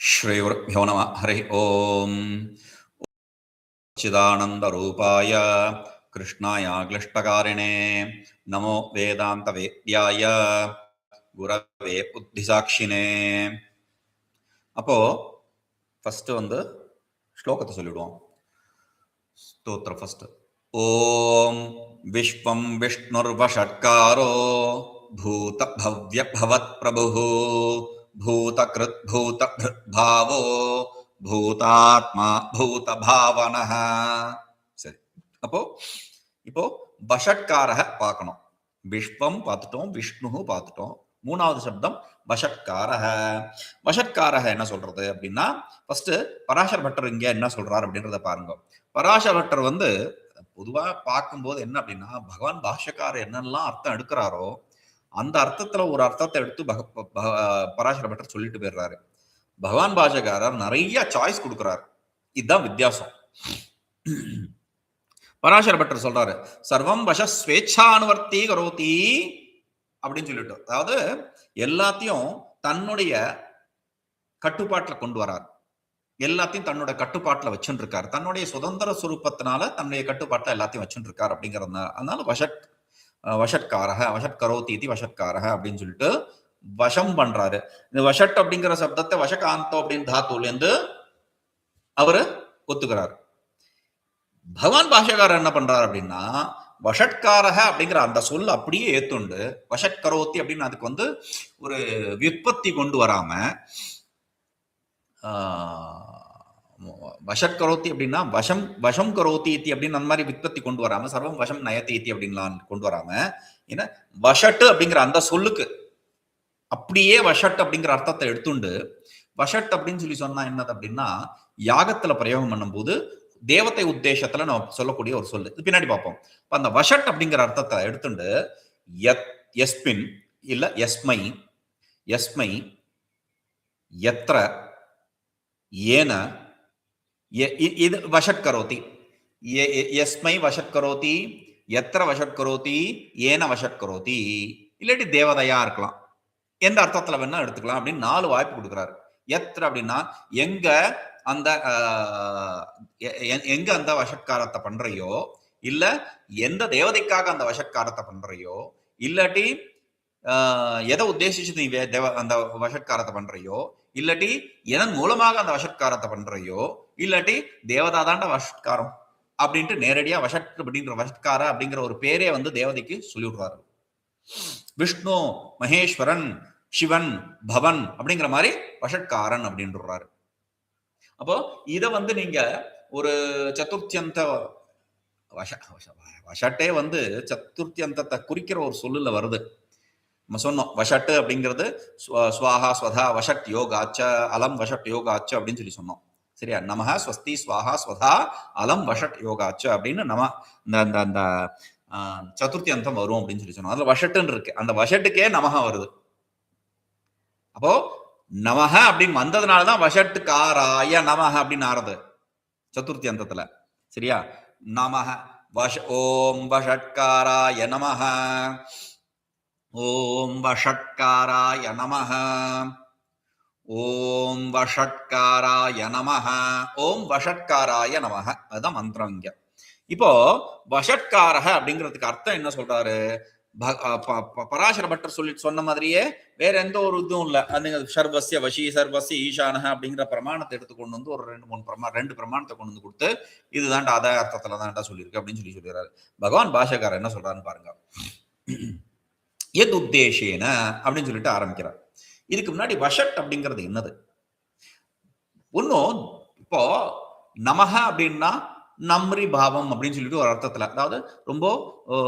श्रीगुरुभ्यो नमः हरिः ॐ चिदानन्दरूपाय कृष्णाय क्लिष्टकारिणे नमो वेदान्तवेद्याय குரவே புத்திசாட்சினே அப்போ ஃபர்ஸ்ட் வந்து ஸ்லோகத்தை சொல்லிடுவோம் ஸ்தோத்திரம் ஃபர்ஸ்ட் ஓம் விஸ்வம் விஷ்ணுர்வஷட்காரோ பூத பவ்ய பவத் பிரபு பூத கிருத் பூத பாவோ பூதாத்மா பூத பாவன சரி அப்போ இப்போ பஷட்காரக பார்க்கணும் விஷ்வம் பார்த்துட்டோம் விஷ்ணு பார்த்துட்டோம் மூணாவது சப்தம் பஷட்காரக பஷட்காரக என்ன சொல்றது அப்படின்னா ஃபர்ஸ்ட் பராசர் பட்டர் இங்க என்ன சொல்றாரு அப்படின்றத பாருங்க. பராசர் பட்டர் வந்து பொதுவா பார்க்கும்போது என்ன அப்படின்னா பகவான் பாஷக்காரர் என்னெல்லாம் அர்த்தம் எடுக்கிறாரோ அந்த அர்த்தத்துல ஒரு அர்த்தத்தை எடுத்து பக பராசர பட்டர் சொல்லிட்டு போயிடுறாரு. பகவான் பாஜகாரர் நிறைய சாய்ஸ் கொடுக்குறாரு. இதுதான் வித்தியாசம். பராசர பட்டர் சொல்றாரு சர்வம் வச ஸ்வேச்சானுவர்த்தி கரோதி அப்படின்னு சொல்லிட்டு. அதாவது எல்லாத்தையும் தன்னுடைய கட்டுப்பாட்டில் கொண்டு வரார். எல்லாத்தையும் தன்னோட கட்டுப்பாட்டில் வச்சுட்டு இருக்காரு தன்னுடைய சுதந்திர சுரூபத்தினால தன்னுடைய கட்டுப்பாட்டில் எல்லாத்தையும் வச்சுட்டு இருக்காரு அப்படிங்கிறது அதனால வஷட் வஷட்காரக வஷட் கரோத்தி இது வஷட்காரக அப்படின்னு சொல்லிட்டு வசம் பண்றாரு. இந்த வஷட் அப்படிங்கிற சப்தத்தை வஷகாந்தோ அப்படின்னு தாத்துலேருந்து அவரு ஒத்துக்கிறாரு. பகவான் பாஷகாரர் என்ன பண்றாரு அப்படின்னா வஷட்காரக அப்படிங்கிற அந்த சொல் அப்படியே ஏத்துண்டு வஷட்கரோத்தி அப்படின்னு அதுக்கு வந்து ஒரு விற்பத்தி கொண்டு வராம வஷட் கரோத்தி அப்படின்னா வஷம் வஷம் கரோத்தி இத்தி அப்படின்னு அந்த மாதிரி விற்பத்தி கொண்டு வராம சர்வம் வஷம் நயத்தி இத்தி அப்படின்லாம் கொண்டு வராம ஏன்னா வஷட்டு அப்படிங்கிற அந்த சொல்லுக்கு அப்படியே வஷட் அப்படிங்கிற அர்த்தத்தை எடுத்துண்டு வஷட் அப்படின்னு சொல்லி சொன்னா என்னது அப்படின்னா யாகத்துல பிரயோகம் பண்ணும்போது தேவத்தை உத்தேசத்துல நம்ம சொல்லக்கூடிய ஒரு சொல்லு. இது பின்னாடி பார்ப்போம். இப்போ அந்த வஷட் அப்படிங்கிற அர்த்தத்தை எடுத்துட்டு எஸ்பின் இல்ல எஸ்மை எஸ்மை எத்திர ஏன இது வஷட் கரோதி. எஸ்மை வஷட் கரோதி எத்திர வஷட் கரோதி ஏன வஷட் கரோதி. இல்லாட்டி தேவதையா இருக்கலாம். எந்த அர்த்தத்துல வேணா எடுத்துக்கலாம் அப்படின்னு நாலு வாய்ப்பு கொடுக்குறாரு. எத்திர அப்படின்னா எங்க அந்த எங்க அந்த வஷட்காரத்தை பண்றையோ இல்ல எந்த தேவதைக்காக அந்த வஷட்காரத்தை பண்றையோ இல்லாட்டி எதை உத்தேசிச்சு நீ தேவ அந்த வஷட்காரத்தை பண்றையோ இல்லாட்டி எதன் மூலமாக அந்த வஷட்காரத்தை பண்றையோ இல்லாட்டி தேவதா தாண்ட வஷட்காரம் அப்படின்ட்டு நேரடியா வஷட் அப்படின்ற வஷட்கார அப்படிங்கிற ஒரு பேரே வந்து தேவதைக்கு சொல்லி விடுறாரு விஷ்ணு மகேஸ்வரன் சிவன் பவன் அப்படிங்கிற மாதிரி வஷட்காரன் அப்படின்றாரு அப்போ இதை வந்து நீங்க ஒரு சதுர்த்தியந்த வஷ வஷட்டே வந்து சதுர்த்தியந்தத்தை குறிக்கிற ஒரு சொல்லுல வருது. நம்ம சொன்னோம் வஷட்டு அப்படிங்கிறது ஸ்வாஹா ஸ்வதா வஷட் யோகாச்ச அலம் வஷட் யோகாச்ச அப்படின்னு சொல்லி சொன்னோம். சரியா? நமக ஸ்வஸ்தி ஸ்வாஹா ஸ்வதா அலம் வஷட் யோகாச்ச அப்படின்னு நம்ம இந்த அந்த அந்த சதுர்த்தி அந்தம் வரும் அப்படின்னு சொல்லி சொன்னோம். அதுல வஷட்டுன்னு இருக்கு. அந்த வஷட்டுக்கே நமஹா வருது. அப்போ நமக அப்படின்னு வந்ததுனாலதான் வஷட்டுக்காராய நமக அப்படின்னு ஆறுது. சதுர்த்தி அந்தத்துல. சரியா? நமக வஷ ஓம் வஷட்காராய நமக ஓம் வஷட்காராய நமக ஓம் வஷட்காராய நமக ஓம் வஷட்காராய நமக அதுதான் மந்திரம் இங்க இப்போ வஷட்காரக அப்படிங்கிறதுக்கு அர்த்தம் என்ன சொல்றாரு? பராசர பட்டர் சொல்லி சொன்ன மாதிரியே வேற எந்த ஒரு இதுவும் இல்லை. அது சர்வசிய வசி சர்வசிய ஈசானக அப்படிங்கிற பிரமாணத்தை எடுத்து கொண்டு வந்து ஒரு ரெண்டு மூணு பிரமா ரெண்டு பிரமாணத்தை கொண்டு வந்து கொடுத்து இதுதான்டா அத அர்த்தத்துல தான்டா சொல்லியிருக்கு அப்படின்னு சொல்லி சொல்லிடுறாரு. பகவான் பாஷகாரர் என்ன சொல்றாருன்னு பாருங்க. எது உத்தேசேன அப்படின்னு சொல்லிட்டு ஆரம்பிக்கிறார். இதுக்கு முன்னாடி வஷட் அப்படிங்கிறது என்னது? ஒன்றும் இப்போ நமக அப்படின்னா நம்ரி பாவம் அப்படின்னு சொல்லிட்டு ஒரு அர்த்தத்தில். அதாவது ரொம்ப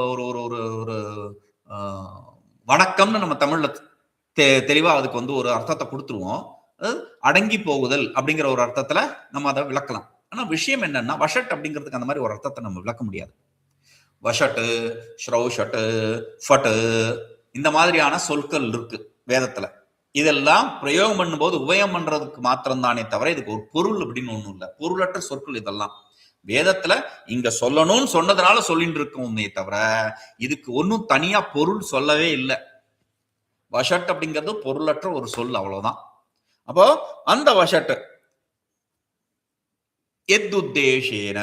ஒரு ஒரு ஒரு ஒரு வணக்கம்னு நம்ம தமிழ்ல தெ தெளிவாக அதுக்கு வந்து ஒரு அர்த்தத்தை கொடுத்துருவோம். அடங்கி போகுதல் அப்படிங்கிற ஒரு அர்த்தத்தில் நம்ம அதை விளக்கலாம். ஆனால் விஷயம் என்னன்னா வஷட் அப்படிங்கிறதுக்கு அந்த மாதிரி ஒரு அர்த்தத்தை நம்ம விளக்க முடியாது. வஷட்டு ஸ்ரௌஷட்டு ஃபட்டு இந்த மாதிரியான சொற்கள் இருக்கு வேதத்தில். இதெல்லாம் பிரயோகம் பண்ணும்போது உபயம் பண்றதுக்கு மாத்திரம் தானே தவிர இதுக்கு ஒரு பொருள் அப்படின்னு ஒண்ணும் இல்லை. பொருளற்ற சொற்கள் இதெல்லாம். வேதத்துல இங்க சொல்லணும்னு சொன்னதுனால சொல்லிட்டு இருக்கோமே தவிர இதுக்கு ஒன்றும் தனியா பொருள் சொல்லவே இல்லை. வஷட் அப்படிங்கிறது பொருளற்ற ஒரு சொல் அவ்வளவுதான். அப்போ அந்த வஷட் எத்துத்தேசேன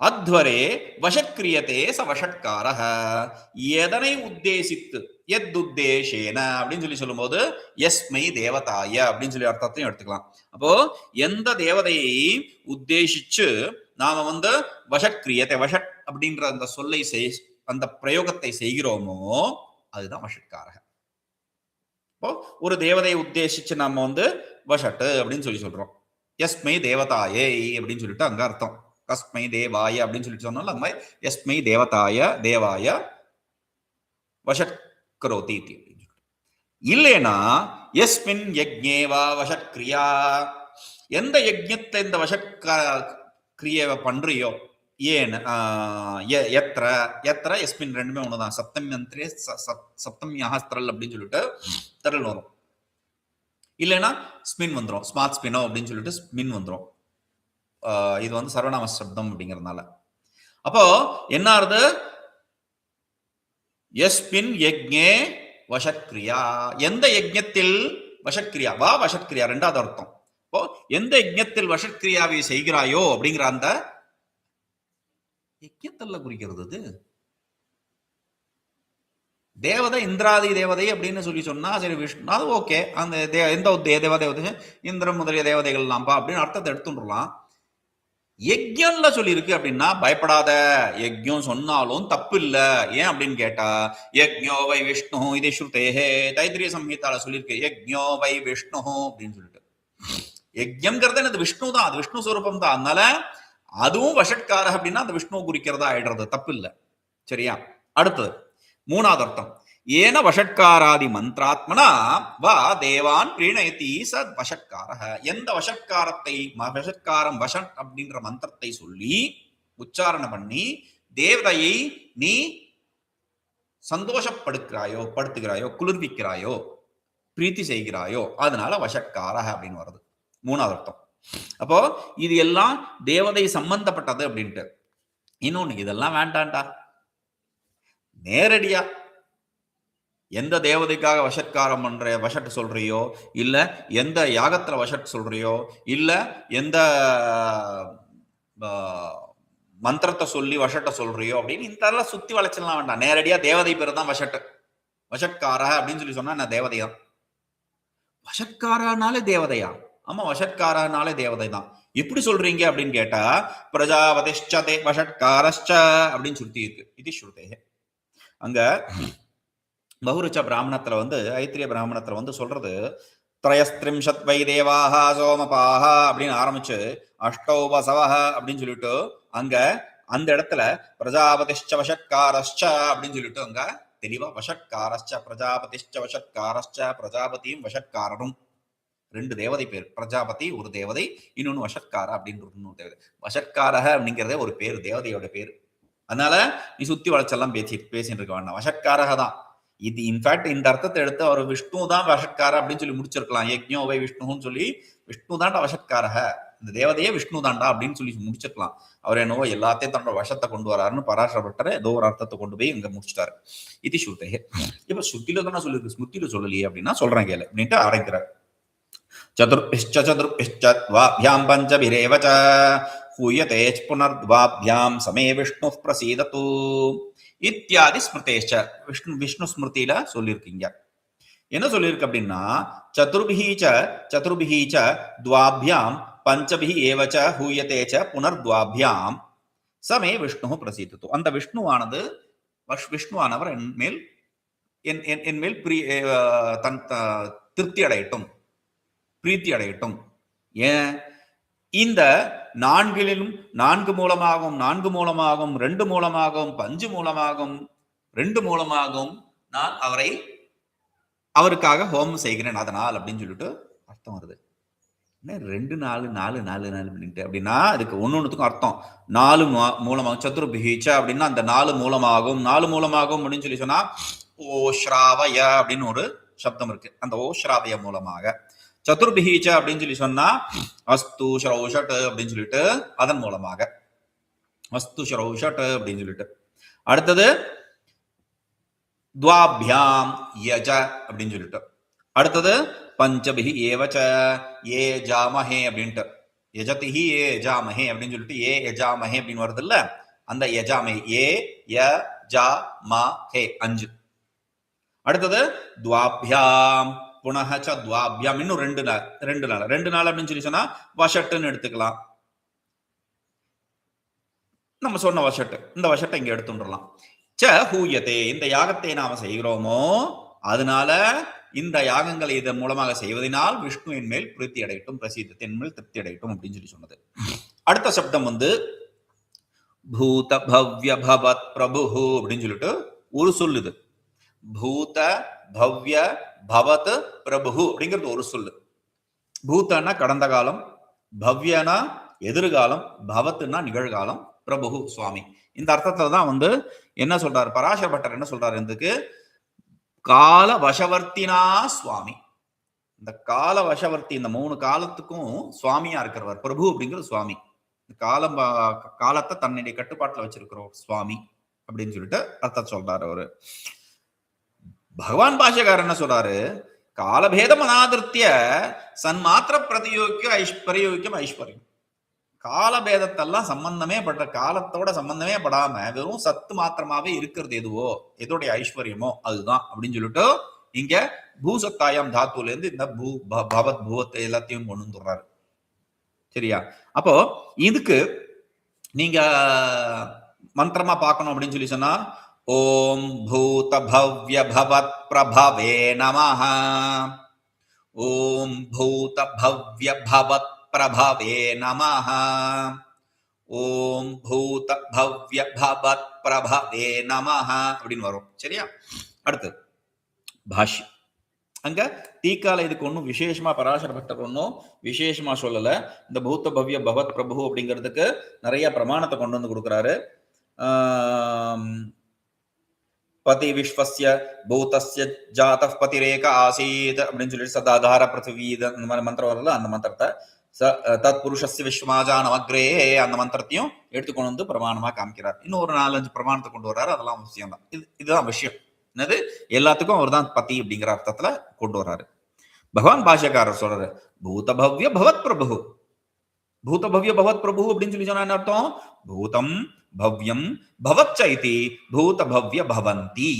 அத்வரே வஷக்ரியதே ச வஷட்காரக எதனை உத்தேசித்து எத்துத்தேஷேன அப்படின்னு சொல்லி சொல்லும்போது எஸ்மை தேவதாய அப்படின்னு சொல்லி அர்த்தத்தையும் எடுத்துக்கலாம். அப்போ எந்த தேவதையை உத்தேசிச்சு நாம வந்து வஷக்ரியத்தை வஷட் அப்படின்ற அந்த சொல்லை செய் அந்த பிரயோகத்தை செய்கிறோமோ அதுதான் வஷட்காரக இப்போ ஒரு தேவதையை உத்தேசிச்சு நாம வந்து வஷட்டு அப்படின்னு சொல்லி சொல்றோம். எஸ்மை தேவதாயே அப்படின்னு சொல்லிட்டு அங்க அர்த்தம். கஸ்மை தேவாய அப்படின்னு சொல்லிட்டு சொன்னாலும் அந்த மாதிரி எஸ்மை தேவதாய தேவாய வஷட் கரோதி இதி அப்படின்னு இல்லைனா எஸ்மின் யக்ஞேவா வசக்ரியா எந்த யஜ்ஞத்தை இந்த வஷட்க கிரியவை பண்றியோ ஏன் எ- எத்திர எத்திர எஸ்மின் ரெண்டுமே ஒண்ணுதான். சப்தம் அந்திரே சப்தம் யாஸ்திரல் அப்படின்னு சொல்லிட்டு திரள் வரும். இல்லைன்னா ஸ்பின் வந்துடும் ஸ்மார்ட் ஸ்பினோ அப்படின்னு சொல்லிட்டு ஸ்பின் வந்துடும் இது வந்து சர்வநாம சப்தம் அப்படிங்கறதுனால. அப்போ என்ன ஆறுது? எஸ்மின் யஜ்ஞே வசக்கிரியா எந்த யஜ்ஞத்தில் வசக்கிரியா வா வசக்கிரியா ரெண்டாவது அர்த்தம். இப்போ எந்த யஜ்ஞத்தில் வசக்கிரியாவை செய்கிறாயோ அப்படிங்கிற அந்த யஜ்ஞத்தல்ல குறிக்கிறது அது. தேவதை இந்திராதி தேவதை அப்படின்னு சொல்லி சொன்னா சரி விஷ்ணு அது ஓகே. அந்த தே- எந்த தே- தேவதை இந்திரம் முதலிய தேவதைகள் அப்படின்னு அர்த்தத்தை எடுத்துடலாம் யஜ்யம்ல சொல்லியிருக்கு அப்படின்னா பயப்படாத. யஜ்யம் சொன்னாலும் தப்பு இல்ல ஏன் அப்படின்னு கேட்டா யஜ்ஞோ வை விஷ்ணு இதே ஸ்ருதேஹே தைத்திரிய சம்ஹிதால சொல்லியிருக்கு. யஜ்ஞோ வை விஷ்ணு அப்படின்னு சொல்லிட்டு. யஜ்யம்ங்கிறது என்னது? விஷ்ணு தான். அது விஷ்ணு சுரூபம் தான். அதனால அதுவும் வஷட்காரக அப்படின்னா அந்த விஷ்ணுவை குறிக்கிறதா ஆயிடுறது. தப்பு இல்ல சரியா? அடுத்தது மூணாவது அர்த்தம். ஏன வஷட்காராதி மந்திராத்மனா வா தேவான் பிரீணயதி ச வஷட்கார எந்த வஷட்காரத்தை வஷட்காரம் வஷட் அப்படின்ற மந்திரத்தை சொல்லி உச்சாரணம் பண்ணி தேவதையை நீ சந்தோஷப்படுக்கிறாயோ படுத்துகிறாயோ குளிர்விக்கிறாயோ பிரீத்தி செய்கிறாயோ அதனால வஷட்காரக அப்படின்னு வருது மூணாவது அர்த்தம். அப்போ இது எல்லாம் தேவதை சம்பந்தப்பட்டது அப்படின்ட்டு. இன்னொன்னு இதெல்லாம் வேண்டாண்டா நேரடியா எந்த தேவதைக்காக வஷட்காரம் பண்ணுற வஷட் சொல்றியோ இல்லை எந்த யாகத்துல வஷட் சொல்றியோ இல்லை எந்த மந்திரத்தை சொல்லி வஷட்டை சொல்றியோ அப்படின்னு இந்த எல்லாம் சுத்தி வளைச்சலாம் வேண்டாம். நேரடியாக தேவதை பேர் தான் வசட்டு வஷட்கார அப்படின்னு சொல்லி சொன்னா நான் தேவதை தான் தேவதையா? ஆமா வஷட்காரனாலே தேவதை தான் எப்படி சொல்றீங்க அப்படின்னு கேட்டா பிரஜாபதிஷ்ச தே அப்படின்னு சுருத்தி இருக்கு. இது ஸ்ருதே அங்க பகுருச்ச பிராமணத்துல வந்து ஐத்திரிய பிராமணத்துல வந்து சொல்றது திரயஸ்திரிம்ஷத் வை தேவாக சோமபாக அப்படின்னு ஆரம்பிச்சு அஷ்டௌ அப்படின்னு சொல்லிட்டு அங்க அந்த இடத்துல பிரஜாபதிஷ்ச வஷட்காரஷ்ச அப்படின்னு சொல்லிட்டு அங்க தெளிவா வஷட்காரஷ்ச பிரஜாபதிஷ்ச வஷட்காரஷ்ச பிரஜாபதியும் வசக்காரரும் ரெண்டு தேவதை பேர் பிரஜாபதி ஒரு தேவதை இன்னொன்னு வஷட்கார அப்படின்னு இன்னொரு தேவதை. வஷட்காரக அப்படிங்கிறதே ஒரு பேர் தேவதையோட பேர். அதனால நீ சுத்தி வளைச்செல்லாம் பேசி பேசிட்டு இருக்க வேண்டாம். வஷட்காரக தான். இது இன்ஃபேக்ட் இந்த அர்த்தத்தை எடுத்து அவர் விஷ்ணு தான் வஷட்கார அப்படின்னு சொல்லி முடிச்சிருக்கலாம். யக்ஞோ வை விஷ்ணுன்னு சொல்லி விஷ்ணு தாண்டா வஷட்காரக இந்த தேவதையே விஷ்ணு தாண்டா அப்படின்னு சொல்லி முடிச்சிருக்கலாம். அவர் என்னவோ எல்லாத்தையும் தன்னோட வசத்தை கொண்டு வராருன்னு பராசரப்பட்டார் ஏதோ ஒரு அர்த்தத்தை கொண்டு போய் இங்க முடிச்சிட்டாரு. இது ஸ்ருதே. இப்ப ஸ்ருத்தில தானே சொல்லிருக்கு ஸ்மிருத்தில சொல்லலையே அப்படின்னா சொல்றேன் கேளு அப்படின்ட்டு ஆரம்பிக்கிறார். சதுர்பிஷ்ச சதுர்பிஷ்சத்வாபியாம் பஞ்சபிரேவச்ச ஹூயதேச் புனர்வாபியாம் சமே விஷ்ணு பிரசீதத்து இத்தியாதி ஸ்மிருதேஷ விஷ்ணு விஷ்ணு ஸ்மிருதியில சொல்லியிருக்கீங்க. என்ன சொல்லியிருக்கு அப்படின்னா சதுர்பிஹீச்ச சதுர்பிஹீச்ச துவாபியாம் பஞ்சபிஹி ஏவச்ச ஹூயத்தே ச புனர்துவாபியாம். சமே விஷ்ணு பிரசீதத்து. அந்த விஷ்ணுவானது விஷ்ணுவானவர் என் மேல் என் என் மேல் பிரி தன் திருப்தி அடையட்டும். பிரீத்தி அடையட்டும். ஏன்? இந்த நான்கிலும் நான்கு மூலமாகவும் நான்கு மூலமாகவும் ரெண்டு மூலமாகவும் பஞ்சு மூலமாகவும் ரெண்டு மூலமாகவும் நான் அவரை அவருக்காக ஹோமம் செய்கிறேன் அதனால் அப்படின்னு சொல்லிட்டு அர்த்தம் வருது. என்ன ரெண்டு நாலு நாலு நாலு நாலு அப்படின்ட்டு? அப்படின்னா அதுக்கு ஒன்னொன்னுத்துக்கும் அர்த்தம். நாலு மூ- மூலமாகும் சதுர்பிஹீச்ச அப்படின்னா அந்த நாலு மூலமாகும் நாலு மூலமாகும் அப்படின்னு சொல்லி சொன்னா ஓஸ்ராவய அப்படின்னு ஒரு சப்தம் இருக்கு. அந்த ஓ ஸ்ராவய மூலமாக. சதுர்பிஹீச்ச அப்படின்னு சொல்லி சொன்னா அஸ்து ஷரௌஷட் அப்படின்னு சொல்லிட்டு அதன் மூலமாக. அஸ்து ஷரௌஷட் அப்படின்னு சொல்லிட்டு. அடுத்தது துவாபியாம் யஜ அப்படின்னு சொல்லிட்டு. அடுத்தது பஞ்சபிஹி ஏவச்ச ஏ ஜாமஹே அப்படின்ட்டு. யஜதிஹி ஏ யஜாமஹே அப்படின்னு சொல்லிட்டு ஏ யஜாமஹே அப்படின்னு வருது இல்ல அந்த யஜாமே ஏ ய ஜா ம ஹே அஞ்சு. அடுத்தது துவாபியாம் புனக ச துவாபியாம். இன்னும் ரெண்டு நாள் ரெண்டு நாள். ரெண்டு நாள் அப்படின்னு சொல்லி சொன்னா வஷட்டுன்னு எடுத்துக்கலாம். நம்ம சொன்ன வஷட்டு. இந்த வஷட்டை இங்க எடுத்துடலாம். ச ஹூயத்தே இந்த யாகத்தை நாம செய்கிறோமோ அதனால இந்த யாகங்களை இதன் மூலமாக செய்வதனால் விஷ்ணுவின் மேல் பிரீத்தி அடையட்டும் பிரசித்தத்தின் மேல் திருப்தி அடையட்டும் அப்படின்னு சொல்லி சொன்னது. அடுத்த சப்தம் வந்து பூத பவ்ய பவத் பிரபு அப்படின்னு சொல்லிட்டு ஒரு சொல்லுது பூத பவ்ய பவத் பிரபு அப்படிங்கிறது ஒரு சொல்லு. பூத்தன்னா கடந்த காலம் பவ்யனா எதிர்காலம் பவத்துன்னா நிகழ்காலம் பிரபு சுவாமி. இந்த அர்த்தத்துல தான் வந்து என்ன சொல்றாரு? பராசர பட்டர் என்ன சொல்றாரு இதுக்கு கால வசவர்த்தினா சுவாமி. இந்த கால வசவர்த்தி இந்த மூணு காலத்துக்கும் சுவாமியா இருக்கிறவர் பிரபு அப்படிங்கிறது சுவாமி. இந்த காலம் பா- காலத்தை தன்னுடைய கட்டுப்பாட்டுல வச்சிருக்கிறோம் சுவாமி அப்படின்னு சொல்லிட்டு அர்த்தம் சொல்றாரு அவரு. பகவான் பாஷகாரர் என்ன சொல்றாரு? காலபேதம் அனாதிருத்திய சன்மாத்திர பிரதியோகிக்க ஐஷ் பிரயோகிக்கம் ஐஸ்வர்யம். காலபேதத்தெல்லாம் சம்பந்தமே படுற காலத்தோட சம்பந்தமே படாம வெறும் சத்து மாத்திரமாவே இருக்கிறது எதுவோ? எதோடைய ஐஸ்வர்யமோ? அதுதான் அப்படின்னு சொல்லிட்டு இங்க பூசத்தாயம் தாத்துல இருந்து இந்த பூ ப- பவத் பூவத்தை எல்லாத்தையும் கொண்டு வந்துடுறாரு. சரியா? அப்போ இதுக்கு நீங்க மந்திரமா பார்க்கணும் அப்படின்னு சொல்லி சொன்னா ஓம் பூத பவ்ய பவத் பிரபவே நமஹ ஓம் பூத பவ்ய பவத் பிரபவே நமஹ ஓம் பூத பவ்ய பவத் பிரபவே நமஹ அப்படின்னு வரும். சரியா? அடுத்து பாஷ்யம். அங்க தீக்கால இதுக்கு ஒன்றும் விசேஷமா பராசர பக்தர் ஒன்றும் விசேஷமா சொல்லல. இந்த பூத்த பவ்ய பவத் பிரபு அப்படிங்கிறதுக்கு நிறைய பிரமாணத்தை கொண்டு வந்து கொடுக்குறாரு. பதி விஸ்வசிய பூதஸ்ய ஜாத பதிரேக ஆசீத் அப்படின்னு சொல்லிட்டு சதாதார பிருத்திவி இது அந்த மாதிரி மந்திரம் வரல அந்த மந்திரத்தை ச தத் புருஷஸ்ய விஸ்வமாஜானமக்ரே அந்த மந்திரத்தையும் எடுத்துக்கொண்டு வந்து பிரமாணமா காமிக்கிறார். இன்னும் ஒரு நாலஞ்சு பிரமாணத்தை கொண்டு வர்றாரு அதெல்லாம் விஷயம் தான் இது இதுதான் விஷயம். என்னது? எல்லாத்துக்கும் அவர் தான் பதி அப்படிங்கிற அர்த்தத்துல கொண்டு வர்றாரு. பகவான் பாஷ்யக்காரர் சொல்றாரு பூதபவ்ய பவத் பிரபு பூதபவ்ய பவத் பிரபு அப்படின்னு சொல்லி சொன்னா என்ன அர்த்தம்? பூதம் பவ்யம் பவச்ச இது பூத பவ்ய பவந்தி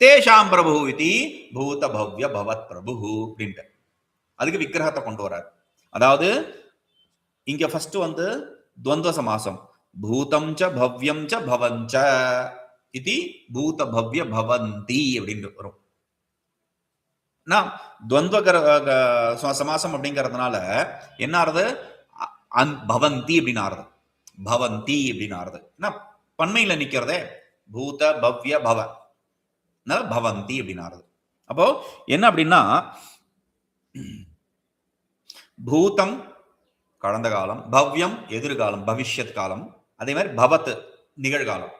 தேஷாம் பிரபு இது பூத பவ்ய பவத் பிரபு அப்படின்ட்டு அதுக்கு விக்கிரகத்தை கொண்டு வரார். அதாவது இங்க ஃபர்ஸ்ட் வந்து துவந்த சமாசம் பூதம் ச பவ்யம் ச பவஞ்ச இது பூத பவ்ய பவந்தி அப்படின்னு வரும் துவந்த சமாசம் அப்படிங்கிறதுனால என்ன ஆறுது? பவந்தி அப்படின்னு ஆறுது. பவந்தி அப்படின்னு ஆறுது. என்ன பன்மையில நிக்கிறதே பூத பவ்ய பவ. பவந்தி அப்படின்னு ஆறுது. அப்போ என்ன அப்படின்னா பூதம் கடந்த காலம் பவ்யம் எதிர்காலம் பவிஷ்யத் காலம் அதே மாதிரி பவத் நிகழ்காலம்.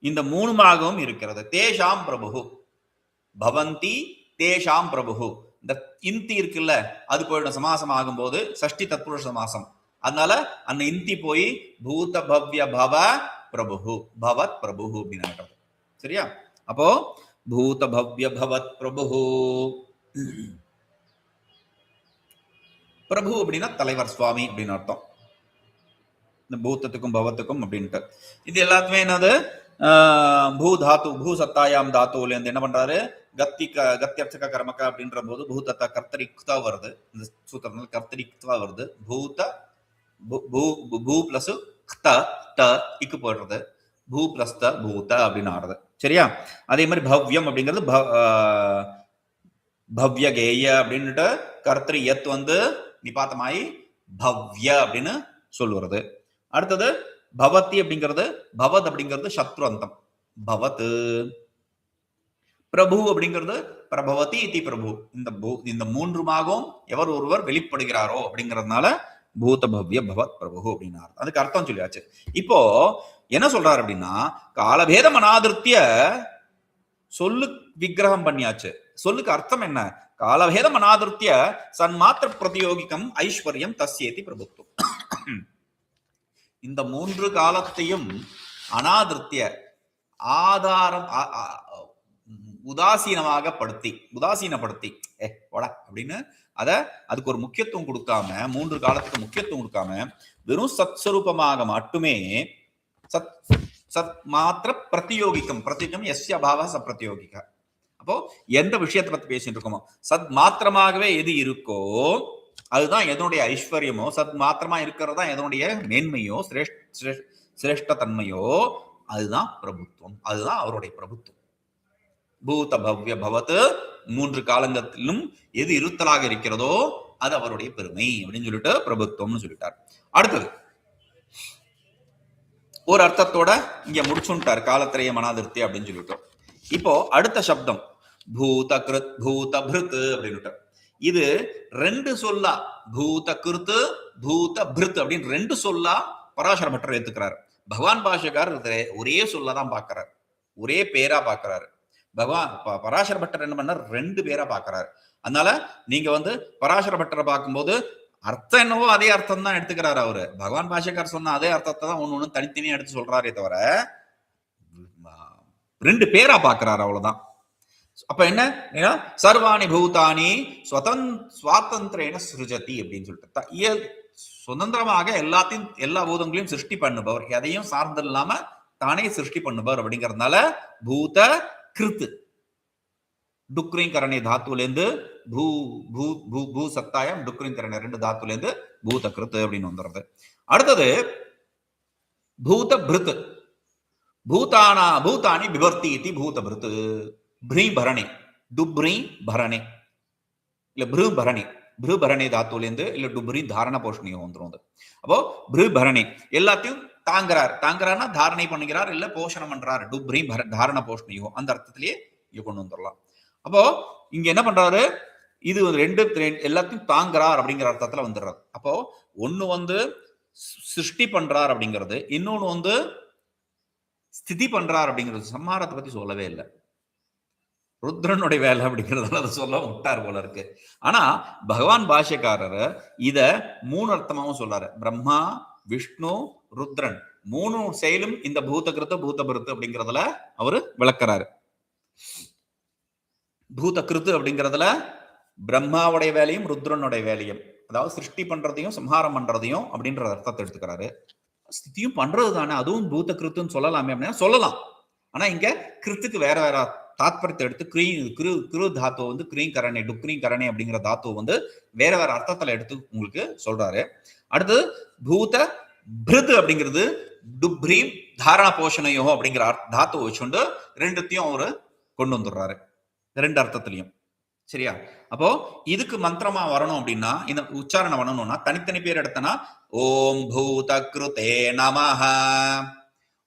இந்த மூணுமாகவும் இருக்கிறது. தேஷாம் பிரபு பவந்தி தேஷாம் பிரபு இந்த இந்தி இருக்குல்ல அது போயிடும் சமாசம் ஆகும்போது சஷ்டி தத்புருஷ சமாசம். அதனால அந்த இந்தி போய் பூத பவ்ய பவ பிரபு பவத் பிரபு அப்படின்னு சரியா? அப்போ பூத பவ்ய பவத் பிரபு பிரபு அப்படின்னா தலைவர் சுவாமி அப்படின்னு அர்த்தம். இந்த பூத்தத்துக்கும் பவத்துக்கும் அப்படின்ட்டு. இது எல்லாத்துமே என்னது? ஆஹ், பூ தாத்து பூ சத்தாயாம் தாத்துல இருந்து என்ன பண்றாரு? கத்தி க கர்மக்கா கர்மக அப்படின்ற போது பூதத்த கர்த்தரிக்தா வருது. இந்த சூத்திரத்தில் கர்த்தரிக்தா வருது. பூத பூ- பூ பிளஸ் த த இக்கு போடுறது பூ பிளஸ் த பூத அப்படின்னு ஆடுறது சரியா அதே மாதிரி பவ்யம் அப்படிங்கிறது பவ்ய கேய அப்படின்னுட்டு கர்த்தரி எத் வந்து நிபாத்தமாயி பவ்ய அப்படின்னு சொல்லுறது அடுத்தது பவதி அப்படிங்கிறது பவத் அப்படிங்கிறது சத்ரு அந்தம் பவத் பிரபு அப்படிங்கிறது பிரபவதி இத்தி பிரபு இந்த இந்த மூன்றுமாகவும் எவர் ஒருவர் வெளிப்படுகிறாரோ அப்படிங்கிறதுனால பூதபவ்ய பவத் பிரபு அப்படின்னாரு அதுக்கு அர்த்தம் சொல்லியாச்சு. இப்போ என்ன சொல்றாரு அப்படின்னா காலபேதம் அனாதிருத்திய சொல்லு விக்கிரகம் பண்ணியாச்சு. சொல்லுக்கு அர்த்தம் என்ன? காலபேதம் அனாதிருத்திய சன்மாத்திர பிரதியோகிக்கம் ஐஸ்வர்யம் தஸ்யேதி பிரபுத்துவம். இந்த மூன்று காலத்தையும் அனாதிருத்திய ஆதாரம் ஆ- ஆ- உதாசீனமாக படுத்தி உதாசீனப்படுத்தி ஏ போடா அப்படின்னு அத அதுக்கு ஒரு முக்கியத்துவம் கொடுக்காம மூன்று காலத்துக்கு முக்கியத்துவம் கொடுக்காம வெறும் சத்ஸ்வரூபமாக மட்டுமே சத் சத் மாத்திர பிரத்தியோகிக்கம் பிரதியோகம் எஸ் அபாவ ச பிரதியோகிக்க அப்போ எந்த விஷயத்தை பத்தி பேசிட்டு இருக்கோமோ சத் மாத்திரமாகவே எது இருக்கோ அதுதான் எதனுடைய ஐஸ்வர்யமோ சத் மாத்திரமா இருக்கிறது தான் எதனுடைய மேன்மையோ சிரேஷ் சிரேஷ்ட- சிரேஷ்ட தன்மையோ அதுதான் பிரபுத்துவம் அதுதான் அவருடைய பிரபுத்துவம். பூத பவ்ய பவத் மூன்று காலங்கத்திலும் எது இருத்தலாக இருக்கிறதோ அது அவருடைய பெருமை அப்படின்னு சொல்லிட்டு பிரபுத்துவம்னு சொல்லிட்டார். அடுத்தது ஒரு அர்த்தத்தோட இங்க முடிச்சுட்டார் காலத்திரைய மனாதிருப்தி அப்படின்னு சொல்லிட்டோம் இப்போ அடுத்த சப்தம் பூத கிருத் பூத பிருத் அப்படின்னு இது ரெண்டு சொல்லா பூத கிருத்து பூத பிருத் அப்படின்னு ரெண்டு சொல்லா பராசர பட்டர் ஏத்துக்கிறார். பகவான் பாஷகார் ஒரே சொல்லதான் பாக்குறாரு ஒரே பேரா பாக்குறாரு பகவான் ப- பராசர பட்டர் என்ன பண்ணார்? ரெண்டு பேரா பார்க்கறாரு அதனால நீங்க வந்து பராசர பட்டரை பார்க்கும்போது அர்த்தம் என்னவோ அதே அர்த்தம் தான் எடுத்துக்கிறாரு அவரு. பகவான் பாஷக்கார் சொன்ன அதே அர்த்தத்தை தான் ஒண்ணு ஒண்ணு தனித்தனியா எடுத்து சொல்றாரே தவிர ரெண்டு பேரா பாக்குறாரு அவ்வளவுதான். அப்ப என்ன? சர்வாணி பூதானி ஸ்வதன் சுவாதந்திரேன சிருஜதி அப்படின்னு சொல்லிட்டு. த- இயல் சுதந்திரமாக எல்லாத்தையும் எல்லா பூதங்களையும் சிருஷ்டி பண்ணுபவர். எதையும் சார்ந்து இல்லாம தானே சிருஷ்டி பண்ணுபவர் அப்படிங்கறதுனால பூத கிருத்து டுக்ரிங் கரணி தாத்துலேருந்து பூ பூ பூ பூ சத்தாயம் டுக்ரிங் கரணி ரெண்டு தாத்துலேருந்து பூத கிருத்து அப்படின்னு வந்துடுறது அடுத்தது பூத பிருத் பூதானா பூதானி விபர்த்தி இதி பூத பிருத்து பிரீ பரணி டுப்ரி பரணி இல்ல பிரு பரணி பிரு பரணி தாத்துலேருந்து இல்ல டுப்ரி தாரண போஷணியம் வந்துடும் அப்போ பிரு பரணி எல்லாத்தையும் தாங்குறார். தாங்குறார்னா தாரணை பண்ணுகிறார் இல்ல போஷணம் பண்றார். டுப்ரி தாரண போஷணியம் அந்த அர்த்தத்திலேயே இங்க கொண்டு வந்துடலாம். அப்போ இங்க என்ன பண்றாரு? இது ரெண்டு எல்லாத்தையும் தாங்குறார் அப்படிங்கிற அர்த்தத்துல வந்துடுறாரு. அப்போ ஒண்ணு வந்து சிருஷ்டி பண்றார் அப்படிங்கிறது இன்னொன்னு வந்து ஸ்திதி பண்றார் அப்படிங்கிறது. சம்ஹாரத்தை பத்தி சொல்லவே இல்லை. ருத்ரனுடைய வேலை அப்படிங்கறதால அதை சொல்ல விட்டார் போல இருக்கு. ஆனா பகவான் பாஷ்யக்காரர் இத மூணு அர்த்தமாகவும் சொல்றாரு. பிரம்மா விஷ்ணு ருத்ரன் மூணு செயலும் இந்த பூதகிருத்த பூதபிருத்து அப்படிங்கறதுல அவரு விளக்குறாரு. பூதகிருத்து அப்படிங்கறதுல பிரம்மாவுடைய வேலையும் ருத்ரனுடைய வேலையும் அதாவது சிருஷ்டி பண்றதையும் சம்ஹாரம் பண்றதையும் அப்படின்ற அர்த்தத்தை எடுத்துக்கிறாரு. ஸ்திதியும் பண்றது தானே அதுவும் பூத கிருத்துன்னு சொல்லலாமே அப்படின்னா சொல்லலாம். ஆனா இங்க கிருத்துக்கு வேற வேற தாத்பரத்தை எடுத்து கிரீ கிரு கிரு தாத்துவ வந்து கிரீம் கரணை டுக்ரீம் கரணை அப்படிங்கிற தாத்துவை வந்து வேற வேற அர்த்தத்துல எடுத்து உங்களுக்கு சொல்றாரு. அடுத்தது பூத பிருத் அப்படிங்கிறது டுப்ரீம் தாரண போஷணையோ அப்படிங்கிற அர்த்த- தாத்துவை வச்சுண்டு ரெண்டுத்தையும் அவரு கொண்டு வந்துடுறாரு. ரெண்டு அர்த்தத்திலையும். சரியா? அப்போ இதுக்கு மந்திரமா வரணும் அப்படின்னா இந்த உச்சாரணம் பண்ணணும்னா தனித்தனி பேர் எடுத்தனா ஓம் பூத கிருதே நமஹ.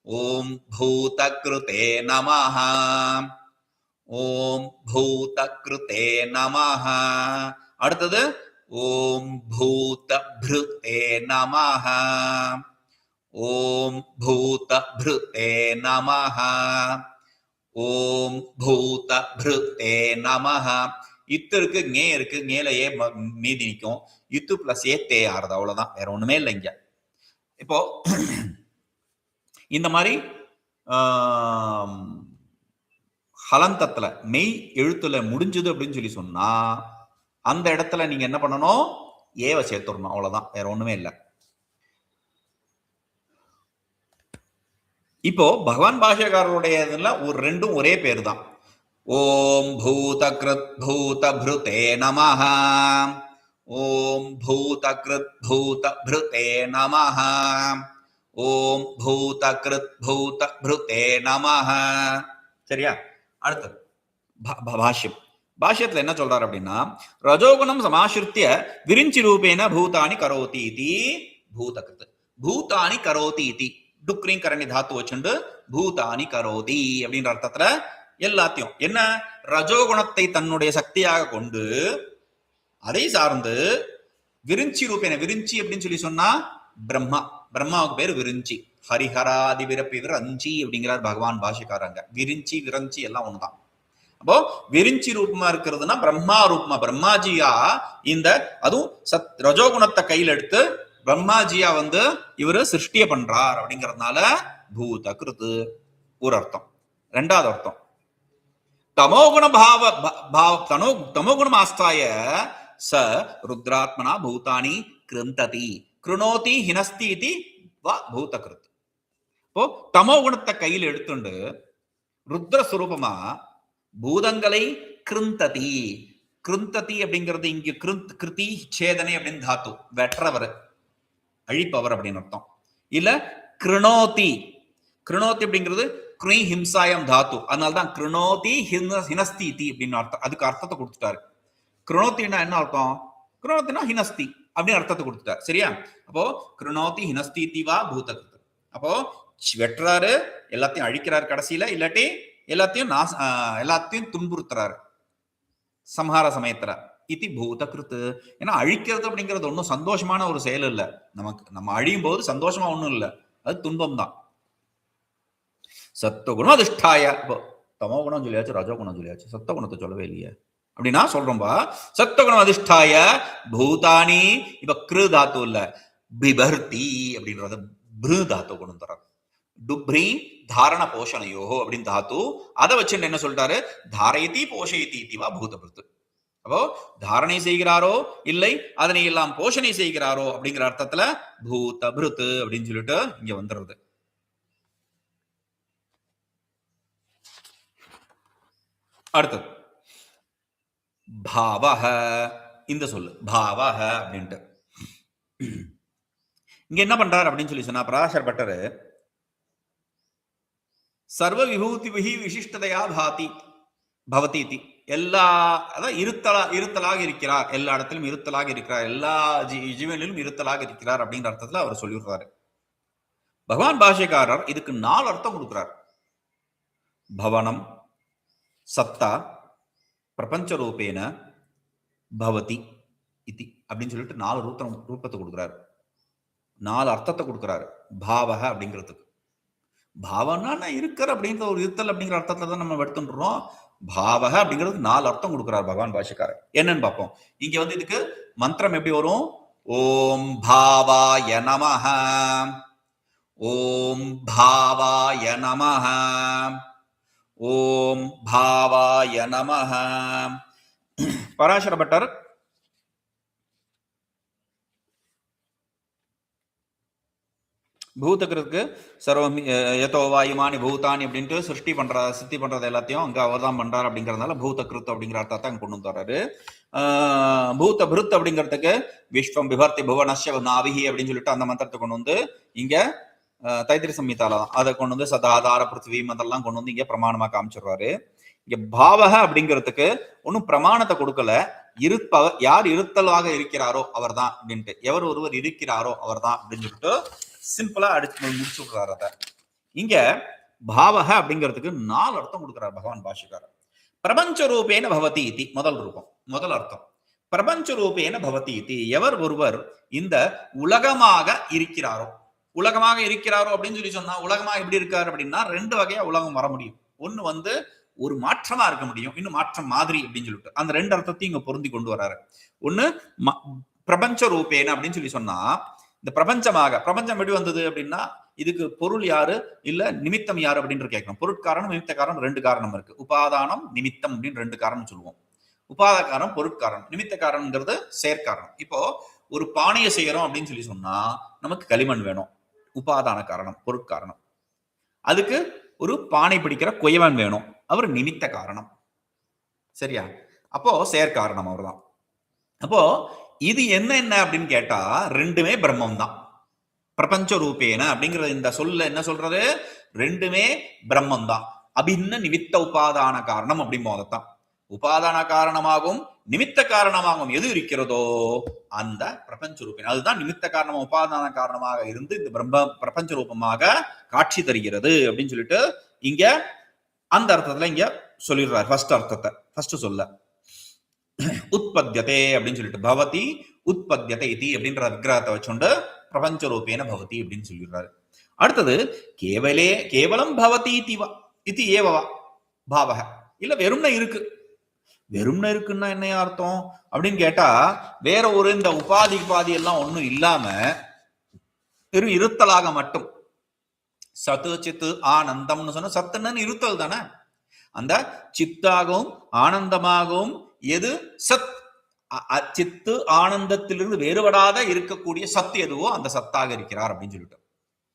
ஓம் பூத கிருதே நமஹா. ஓம் பூத கிருதே நமஹ. அடுத்தது ஓம் பூத பிருத்தே நமஹ. ஓம் பூத பிருத்தே நமஹ. ஓம் பூத பிருத்தே நமஹ. இத்து இருக்கு ஞே இருக்கு ஞேல ஏ ம- மீதி நிற்கும் இத்து பிளஸ் ஏ தே ஆறுது அவ்வளவுதான். வேற ஒண்ணுமே இல்லை இங்க. இப்போ இந்த மாதிரி ஹலந்தத்துல மெய் எழுத்துல முடிஞ்சது அப்படின்னு சொல்லி சொன்னா அந்த இடத்துல நீங்க என்ன பண்ணணும்? ஏவை சேர்த்துடணும். அவ்வளவுதான். வேற ஒண்ணுமே இல்லை. இப்போ பகவான் பாஷகாரருடைய இதுல ஒரு ரெண்டும் ஒரே பேர் தான் ஓம் பூத கிருத் பூத பிருதே நமஹ. ஓம் பூத கிருத் பூத பிருதே நமஹ. ஓம் பூத கிருத் பூத பிருதே நமஹ. சரியா? அடுத்தது பாஷ்யம். பாஷ்யத்துல என்ன சொல்றாரு அப்படின்னா ரஜோகுணம் சமாசிருத்திய விரிஞ்சி ரூபேன பூதானி கரோதி இது பூதகிருத் பூதானி கரோதி இது டுக்ரிங் கரணி தாத்து வச்சுண்டு பூதானி கரோதி அப்படின்ற அர்த்தத்துல எல்லாத்தையும். என்ன? ரஜோகுணத்தை தன்னுடைய சக்தியாக கொண்டு அதை சார்ந்து விரிஞ்சி ரூபேன விரிஞ்சி அப்படின்னு சொல்லி சொன்னா பிரம்மா. பிரம்மாவுக்கு பேர் விரிஞ்சி. ஹரிஹராதி விரப்பி விரஞ்சி அப்படிங்கிறார் பகவான் பாஷிக்காரங்க விரிஞ்சி விரஞ்சி எல்லாம் ஒண்ணுதான். அப்போ விரிஞ்சி ரூபமா இருக்கிறதுனா பிரம்மா ரூபமா பிரம்மாஜியா இந்த அதுவும் சத் ரஜோகுணத்தை கையில் எடுத்து பிரம்மாஜியா வந்து இவரு சிருஷ்டிய பண்றார் அப்படிங்கறதுனால பூத கிருத்து ஒரு அர்த்தம். ரெண்டாவது அர்த்தம். தமோகுண பாவ பாவ தனோ தமோகுணம் ஆஸ்தாய ச ருத்ராத்மனா பூதானி கிருந்ததி. கிருணோதி ஹினஸ்தி இது பூத கிருத் இப்போ தமோ குணத்தை கையில் எடுத்துண்டு ருத்ரஸ்வரூபமா பூதங்களை கிருந்ததி. கிருந்ததி அப்படிங்கிறது இங்க கிருந்த் கிருதி சேதனை அப்படின்னு தாத்து வெற்றவர் அழிப்பவர் அப்படின்னு அர்த்தம். இல்ல கிருணோதி. கிருணோதி அப்படிங்கிறது கிருணி ஹிம்சாயம் தாத்து. அதனால்தான் கிருணோதி ஹின- ஹினஸ்தி அப்படின்னு அர்த்தம். அதுக்கு அர்த்தத்தை கொடுத்துட்டாரு. கிருணோத்தின்னா என்ன அர்த்தம்? கிருணோத்தினா ஹினஸ்தி அப்படின்னு அர்த்தத்தை கொடுத்துட்டார். சரியா? அப்போ கிருணோதி ஹினஸ்திதி வா பூதகிருத் அப்போ வெட்டுறாரு எல்லாத்தையும் அழிக்கிறாரு கடைசியில. இல்லாட்டி எல்லாத்தையும் நாச எல்லாத்தையும் துன்புறுத்துறாரு. சம்ஹார சமயத்துல. இதி பூதகிருத்து ஏன்னா அழிக்கிறது அப்படிங்கிறது ஒன்றும் சந்தோஷமான ஒரு செயல் இல்ல. நமக்கு நம்ம அழியும் போது சந்தோஷமா ஒன்றும் இல்ல. அது துன்பம் தான் சத்துவகுணம் அதிஷ்டாய இப்போ தமோ குணம் சொல்லியாச்சு ரஜோ குணம் சொல்லியாச்சு. சத்த குணத்தை சொல்லவே இல்லையே. அப்படின்னா சொல்றோம்பா சத்துவகுணம் அதிஷ்டாய பூதானி இப்ப கிரு தாத்து இல்ல. பிபர்த்தி அப்படின்றது பிரு தாத்து குணம் தர டுப்ரி தாரண போஷணையோ அப்படின்னு தாத்து அதை வச்சுட்டு என்ன சொல்லிட்டாரு? தாரயதி போஷயதி இதிவா பூதபிருத்து அப்போ தாரணை செய்கிறாரோ? இல்லை. அதனை எல்லாம் போஷணை செய்கிறாரோ? அப்படிங்கிற அர்த்தத்துல பூத பிருத்து அப்படின்னு சொல்லிட்டு இங்க வந்துடுறது அடுத்தது. பாவக இந்த சொல்லு. பாவக அப்படின்ட்டு. இங்க என்ன பண்றாரு அப்படின்னு சொல்லி சொன்னா பராசர் பட்டரு சர்வ விபூதி விஹி விசிஷ்டதையா பாதி பவதி எல்லா அதான் இருத்தலா இருத்தலாக இருக்கிறார். எல்லா இடத்திலும் இருத்தலாக இருக்கிறார். எல்லா ஜீ- ஜீவனிலும் இருத்தலாக இருக்கிறார் அப்படிங்கிற அர்த்தத்தில் அவர் சொல்லிடுறாரு பகவான் பாஷைக்காரர் இதுக்கு நாலு அர்த்தம் கொடுக்குறார். பவனம் சத்தா பிரபஞ்ச ரூபேன பவதி இத்தி அப்படின்னு சொல்லிட்டு நாலு ரூத்தம் ரூபத்தை கொடுக்குறாரு. நாலு அர்த்தத்தை கொடுக்குறாரு. பாவக அப்படிங்கிறதுக்கு. பாவம்னா நான் இருக்கிற அப்படிங்கிற ஒரு இருத்தல் அப்படிங்கிற அர்த்தத்துல தான் நம்ம எடுத்துன்றோம் பாவக அப்படிங்கிறதுக்கு நாலு அர்த்தம் கொடுக்குறாரு பகவான் பாஷக்காரர் என்னன்னு பார்ப்போம். இங்க வந்து இதுக்கு மந்திரம் எப்படி வரும்? ஓம் பாவாய நமஹ. ஓம் பாவாய நமஹ. ஓம் பாவாய நமஹ. பராசர பட்டர் பூதகிருக்கு சர்வம் எதோ வாயுமானி பூதானி அப்படின்ட்டு சிருஷ்டி பண்ற சித்தி பண்றது எல்லாத்தையும் அங்க அவர் தான் பண்றாரு அப்படிங்கறதுனால பூதகிருத் அப்படிங்கிற அர்த்தத்தை அங்க கொண்டு வர்றாரு பூத்த பிருத் அப்படிங்கிறதுக்கு விஸ்வம் விபர்த்தி புவனஸ்ய நாவிகி அப்படின்னு சொல்லிட்டு அந்த மந்திரத்தை கொண்டு வந்து இங்க தைத்திரி சம்ஹிதால தான் அதை கொண்டு வந்து சதாதார பிருத்திவி அதெல்லாம் கொண்டு வந்து இங்க பிரமாணமா காமிச்சிடுறாரு. இங்க பாவக அப்படிங்கிறதுக்கு ஒன்னும் பிரமாணத்தை கொடுக்கல. இருப்ப யார் இருத்தலாக இருக்கிறாரோ அவர் தான் அப்படின்ட்டு. எவர் ஒருவர் இருக்கிறாரோ அவர்தான் அப்படின்னு சொல்லிட்டு சிம்பிளா அடிச்சு முடிச்சு விடுறாரு அதை. இங்க பாவக அப்படிங்கிறதுக்கு நாலு அர்த்தம் கொடுக்கிறார் பகவான் பாஷிகாரர் பிரபஞ்ச ரூபேன பவதி இத்தி முதல் ரூபம் முதல் அர்த்தம். பிரபஞ்ச ரூபேன பவதி இத்தி எவர் ஒருவர் இந்த உலகமாக இருக்கிறாரோ உலகமாக இருக்கிறாரோ அப்படின்னு சொல்லி சொன்னா உலகமாக எப்படி இருக்காரு அப்படின்னா ரெண்டு வகையா உலகம் வர முடியும். ஒன்னு வந்து ஒரு மாற்றமா இருக்க முடியும் இன்னும் மாற்றம் மாதிரி அப்படின்னு சொல்லிட்டு. அந்த ரெண்டு அர்த்தத்தையும் இங்க பொருந்தி கொண்டு வராரு. ஒன்னு ம- பிரபஞ்ச ரூபேன அப்படின்னு சொல்லி சொன்னா இந்த பிரபஞ்சமாக பிரபஞ்சம் எப்படி வந்தது அப்படின்னா இதுக்கு பொருள் யாரு? இல்ல நிமித்தம் யாரு அப்படின்னு கேட்கணும் பொருட்காரணம் நிமித்த காரணம் ரெண்டு காரணம் இருக்கு. உபாதானம் நிமித்தம் அப்படின்னு ரெண்டு காரணம் சொல்லுவோம். உபாதாரம் பொருட்காரணம். நிமித்த காரணம்ங்கிறது செயற்காரணம். இப்போ ஒரு பானையை செய்யறோம் அப்படின்னு சொல்லி சொன்னா நமக்கு களிமண் வேணும். உபாதான காரணம் பொருட்காரணம். அதுக்கு ஒரு பானை பிடிக்கிற குயவன் வேணும். அவர் நிமித்த காரணம் சரியா? அப்போ செயற்காரணம் அவர்தான். அப்போ இது என்ன என்ன அப்படின்னு கேட்டா ரெண்டுமே பிரம்மம் தான் பிரபஞ்ச ரூபேன அப்படிங்கிற இந்த சொல்ல என்ன சொல்றது? ரெண்டுமே பிரம்மம் தான் அபின்ன நிமித்த உபாதான காரணம் அப்படிம்போம் அதைத்தான். உபாதான காரணமாகவும் நிமித்த காரணமாகவும் எது இருக்கிறதோ அந்த பிரபஞ்ச ரூபம் அதுதான் நிமித்த காரணம் உபாதான காரணமாக இருந்து இந்த பிரம்ம பிரபஞ்ச ரூபமாக காட்சி தருகிறது அப்படின்னு சொல்லிட்டு இங்க அந்த அர்த்தத்துல இங்க சொல்லிடுறாரு ஃபர்ஸ்ட் அர்த்தத்தை ஃபர்ஸ்ட் சொல்ல. உற்பத்தியதே அப்படின்னு சொல்லிட்டு பவதி உற்பத்தியதை இது அப்படின்ற விக்கிரகத்தை வச்சுண்டு பிரபஞ்ச ரூபேன பவதி அப்படின்னு சொல்லிடுறாரு. அடுத்தது கேவலே கேவலம் பவதி இதிவா இது ஏவவா பாவக. இல்ல வெறும்ன இருக்கு. வெறும்ன இருக்குன்னா என்ன அர்த்தம்? அப்படின்னு கேட்டா வேற ஒரு இந்த உபாதி உபாதி எல்லாம் ஒண்ணும் இல்லாம வெறும் இருத்தலாக மட்டும். சத்து சித்து ஆனந்தம்னு சொன்னா சத்துன்னு இருத்தல் தானே. அந்த சித்தாகவும் ஆனந்தமாகவும் எது? சத். அ- அ- சித்து ஆனந்தத்திலிருந்து வேறுபடாத இருக்கக்கூடிய சத்து எதுவோ அந்த சத்தாக இருக்கிறார் அப்படின்னு சொல்லிட்டு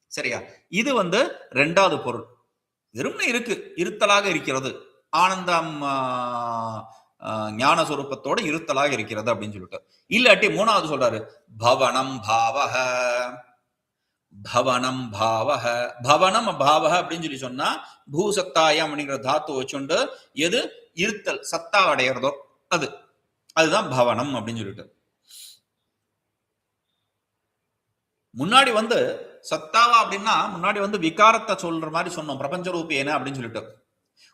சரியா? இது வந்து ரெண்டாவது பொருள். வெறுமனே இருக்கு. இருத்தலாக இருக்கிறது. ஆனந்தம் ஞான சுரூபத்தோட இருத்தலாக இருக்கிறது அப்படின்னு சொல்லிட்டு இல்லாட்டி மூணாவது சொல்றாரு பவனம் பாவக. பவனம் பாவக. பவனம் பாவக அப்படின்னு சொல்லி சொன்னா பூசத்தாயம் அப்படிங்கிற தாத்து வச்சுண்டு எது? இருத்தல் சத்தா அடையிறதோ. அது. அதுதான் பவனம் அப்படின்னு சொல்லிட்டு. முன்னாடி வந்து சத்தாவா அப்படின்னா முன்னாடி வந்து விகாரத்தை சொல்ற மாதிரி சொன்னோம். பிரபஞ்ச ரூபேன அப்படின்னு சொல்லிட்டு.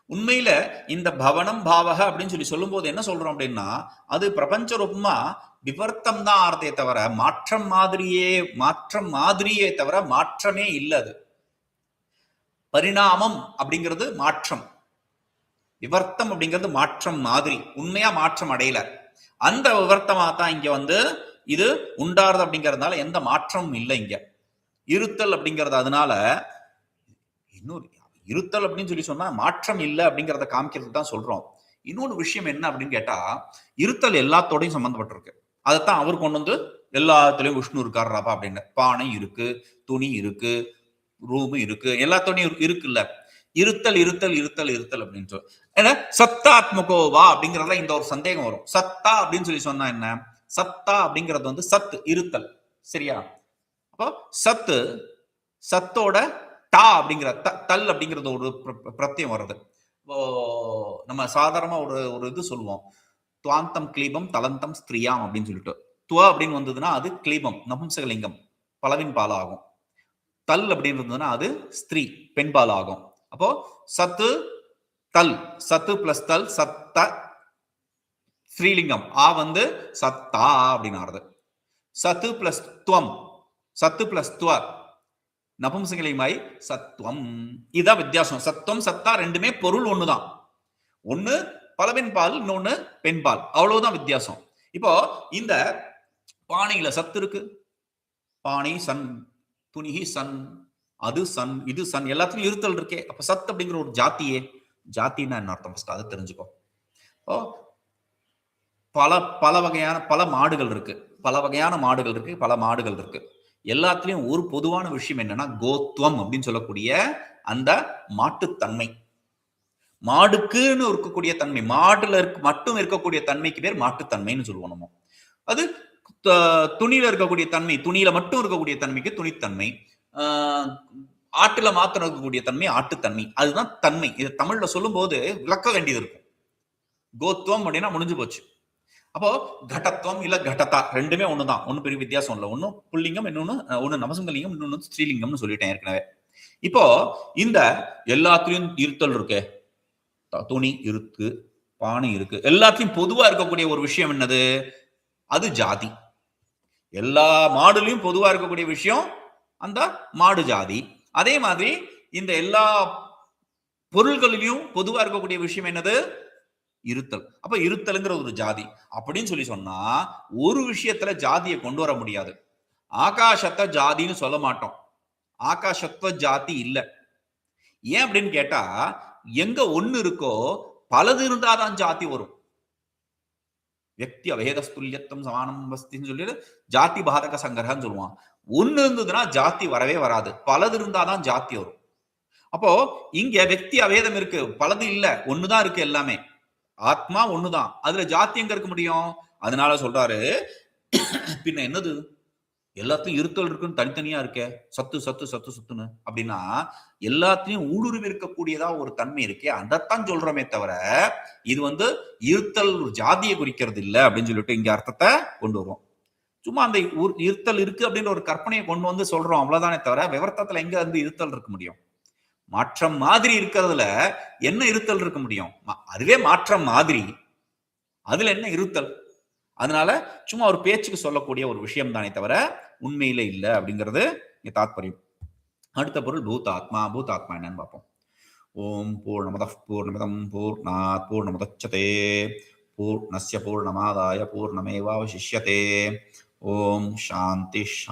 உண்மையில இந்த பவனம் பாவக அப்படின்னு சொல்லி சொல்லும் போது என்ன சொல்றோம் அப்படின்னா அது பிரபஞ்ச ரூபமா விவர்த்தம் தான் ஆர்த்தே தவிர மாற்றம் மாதிரியே மாற்றம் மாதிரியே தவிர மாற்றமே இல்ல அது. பரிணாமம் அப்படிங்கிறது மாற்றம். விவர்த்தம் அப்படிங்கிறது மாற்றம் மாதிரி உண்மையா மாற்றம் அடையல. அந்த விவர்த்தமா தான் இங்க வந்து இது உண்டாருது அப்படிங்கிறதுனால எந்த மாற்றமும் இல்லை இங்க. இருத்தல் அப்படிங்கிறது அதனால இன்னொரு இருத்தல் அப்படின்னு சொல்லி சொன்னா மாற்றம் இல்லை அப்படிங்கிறத காமிக்கிறது தான் சொல்றோம். இன்னொரு விஷயம் என்ன அப்படின்னு கேட்டா இருத்தல் எல்லாத்தோடையும் சம்மந்தப்பட்டிருக்கு அதைத்தான் அவர் கொண்டு வந்து எல்லாத்துலயும் விஷ்ணு இருக்காருப்பா அப்படின்னு. பானை இருக்கு துணி இருக்கு ரூம் இருக்கு எல்லாத்தோடையும் இருக்குல்ல. இருத்தல் இருத்தல் இருத்தல் இருத்தல் அப்படின்னு சொல்லி ஏன்னா சத்தாத்மகோவா அப்படிங்கிறதுல இந்த ஒரு சந்தேகம் வரும். சத்தா அப்படின்னு சொல்லி சொன்னா என்ன? சத்தா அப்படிங்கிறது வந்து சத்து இருத்தல். சரியா? அப்போ சத்து சத்தோட டா அப்படிங்கிற த- தல் அப்படிங்கிறது ஒரு பிரத்தியம் வர்றது வருது. இப்போ நம்ம சாதாரணமா ஒரு ஒரு இது சொல்லுவோம். துவாந்தம் கிளீபம் தலந்தம் ஸ்திரியாம் அப்படின்னு சொல்லிட்டு. துவ அப்படின்னு வந்ததுன்னா அது கிளீபம் நபும்சகலிங்கம் பலவின் பால் ஆகும் தல் அப்படின்னு இருந்ததுன்னா அது ஸ்திரீ பெண்பாலாகும். ஆகும் அப்போ சத்து தல் சத்து பிளஸ் தல் சத்த ஸ்ரீலிங்கம். ஆ வந்து சத்தா அப்படின்னு ஆறுது. சத்து பிளஸ் துவம். சத்து பிளஸ் துவ. நபும்சகலிங்கமாய் சத்துவம். இதுதான் வித்தியாசம். சத்துவம் சத்தா ரெண்டுமே பொருள் ஒண்ணுதான். ஒண்ணு பலவின் பால் இன்னொன்னு பெண் பால். அவ்வளவுதான் வித்தியாசம். இப்போ இந்த பானையில சத்து இருக்கு. பானை சன் துணிகி சன் அது சன் இது சன் எல்லாத்துலயும் இருத்தல் இருக்கே. அப்ப சத் அப்படிங்கிற ஒரு ஜாத்தியே. ஜாத்தின்னா என்ன அர்த்தம்? ஃபர்ஸ்ட் அதை தெரிஞ்சுக்கோ. ஓ பல பல வகையான பல மாடுகள் இருக்கு. பல வகையான மாடுகள் இருக்கு பல மாடுகள் இருக்கு. எல்லாத்துலயும் ஒரு பொதுவான விஷயம் என்னன்னா கோத்துவம் அப்படின்னு சொல்லக்கூடிய அந்த மாட்டுத்தன்மை. மாடுக்குன்னு இருக்கக்கூடிய தன்மை மாடுல இருக்க மட்டும் இருக்கக்கூடிய தன்மைக்கு பேர் மாட்டுத்தன்மைன்னு சொல்லுவோம் நம்ம. அது துணியில இருக்கக்கூடிய தன்மை துணியில மட்டும் இருக்கக்கூடிய தன்மைக்கு துணித்தன்மை. ஆட்டுல மாத்திரம் இருக்கக்கூடிய தன்மை ஆட்டுத்தன்மை அதுதான் தன்மை. இது தமிழ்ல சொல்லும்போது விளக்க வேண்டியது இருக்கும். கோத்துவம் அப்படின்னா முடிஞ்சு போச்சு. அப்போ கடத்துவம் இல்ல கடத்தா ரெண்டுமே ஒண்ணுதான். ஒண்ணு பெரிய வித்தியாசம் இல்லை. ஒன்று புல்லிங்கம் இன்னொன்னு ஒன்று ஒண்ணு நவசங்கலிங்கம் இன்னொன்னு ஸ்ரீலிங்கம்னு சொல்லிட்டேன் ஏற்கனவே. இப்போ இந்த எல்லாத்துலயும் இருத்தல் இருக்கே. த- துணி இருக்கு பானை இருக்கு. எல்லாத்தையும் பொதுவா இருக்கக்கூடிய ஒரு விஷயம் என்னது? அது ஜாதி. எல்லா மாடுலயும் பொதுவா இருக்கக்கூடிய விஷயம் அந்த மாடு ஜாதி. அதே மாதிரி இந்த எல்லா பொருள்களிலும் பொதுவா இருக்கக்கூடிய விஷயம் என்னது? இருத்தல். அப்ப இருத்தல்ங்கிற ஒரு ஜாதி. அப்படின்னு சொல்லி சொன்னா ஒரு விஷயத்துல ஜாதியை கொண்டு வர முடியாது. ஆகாசத்தை ஜாதின்னு சொல்ல மாட்டோம். ஆகாசத்துவ ஜாதி இல்ல. ஏன் அப்படின்னு கேட்டா எங்க ஒண்ணு இருக்கோ பலது இருந்தாதான் ஜாதி வரும். வியக்தி அவேதஸ்துல்யத்தம் சமானம் வஸ்தின்னு சொல்லிட்டு ஜாதி பாதக சங்கரன்னு சொல்லுவான். ஒன்னு இருந்ததுன்னா ஜாதி வரவே வராது. பலது இருந்தாதான் ஜாதி வரும். அப்போ இங்க வெக்தி அவேதம் இருக்கு. பலது இல்ல. ஒண்ணுதான் இருக்கு எல்லாமே. ஆத்மா ஒண்ணுதான். அதுல ஜாத்தி எங்க இருக்க முடியும்? அதனால சொல்றாரு. பின்ன என்னது? எல்லாத்தையும் இருத்தல் இருக்குன்னு தனித்தனியா இருக்கே. சத்து சத்து சத்து சத்துன்னு. அப்படின்னா எல்லாத்தையும் ஊடுருவி இருக்கக்கூடியதா ஒரு தன்மை இருக்கே. அதைத்தான் சொல்றோமே தவிர இது வந்து இருத்தல் ஒரு ஜாதியை குறிக்கிறது இல்லை அப்படின்னு சொல்லிட்டு இங்க அர்த்தத்தை கொண்டு வருவோம். சும்மா அந்த ஊர்- இருத்தல் இருக்கு அப்படின்ற ஒரு கற்பனையை கொண்டு வந்து சொல்றோம். அவ்வளவுதானே தவிர விவரத்தத்துல எங்க வந்து இருத்தல் இருக்க முடியும்? மாற்றம் மாதிரி இருக்கிறதுல என்ன இருத்தல் இருக்க முடியும்? அதுவே மாற்றம் மாதிரி. அதுல என்ன இருத்தல்? அதனால சும்மா ஒரு பேச்சுக்கு சொல்லக்கூடிய ஒரு விஷயம் தானே தவிர உண்மையில இல்ல அப்படிங்கிறது இங்க தாத்பரியம். அடுத்த பொருள் பூதாத்மா. பூதாத்மா என்னன்னு பார்ப்போம். ஓம் பூர்ணமத பூர்ணமிதம் பூர்ணாத் பூர்ணமுதச்சதே. பூர்ணஸ்ய பூர்ணமாதாய பூர்ணமேவாவசிஷ்யதே. شانش